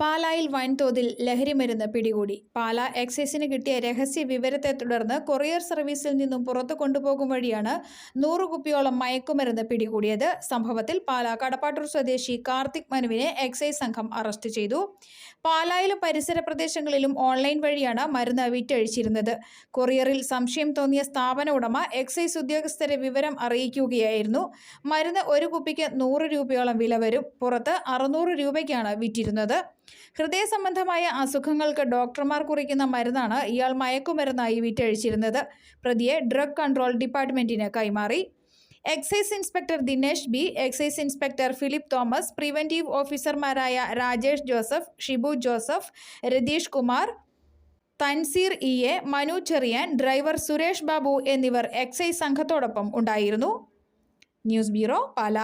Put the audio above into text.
പാലായിൽ വൻതോതിൽ ലഹരിമരുന്ന് പിടികൂടി. പാല എക്സൈസിന് കിട്ടിയ രഹസ്യ വിവരത്തെ തുടർന്ന് കൊറിയർ സർവീസിൽ നിന്നും പുറത്തു കൊണ്ടുപോകും വഴിയാണ് നൂറ് കുപ്പിയോളം മയക്കുമരുന്ന് പിടികൂടിയത്. സംഭവത്തിൽ പാല കടപ്പാട്ടൂർ സ്വദേശി കാർത്തിക് മനുവിനെ എക്സൈസ് സംഘം അറസ്റ്റ് ചെയ്തു. പാലായിലും പരിസര പ്രദേശങ്ങളിലും ഓൺലൈൻ വഴിയാണ് മരുന്ന് വിറ്റഴിച്ചിരുന്നത്. കൊറിയറിൽ സംശയം തോന്നിയ സ്ഥാപന ഉടമ എക്സൈസ് ഉദ്യോഗസ്ഥരെ വിവരം അറിയിക്കുകയായിരുന്നു. മരുന്ന് ഒരു കുപ്പിക്ക് നൂറ് രൂപയോളം വില വരും. പുറത്ത് അറുന്നൂറ് രൂപയ്ക്കാണ് വിറ്റിരുന്നത്. ഹൃദയ സംബന്ധമായ അസുഖങ്ങൾക്ക് ഡോക്ടർമാർ കുറിക്കുന്ന മരുന്നാണ് ഇയാൾ മയക്കുമരുന്നായി വിറ്റഴിച്ചിരുന്നത് പ്രതിയെ ഡ്രഗ് കൺട്രോൾ ഡിപ്പാർട്ട്മെന്റിന് കൈമാറി. Excise inspector Dinesh B excise inspector Philip Thomas preventive ഓഫീസർമാരായ Rajesh Joseph Shibu Joseph Ratheesh Kumar Thanseer E A Manu Cherian driver Suresh Babu എന്നിവർ എക്സൈസ് സംഘത്തോടൊപ്പം ഉണ്ടായിരുന്നു. News bureau Pala.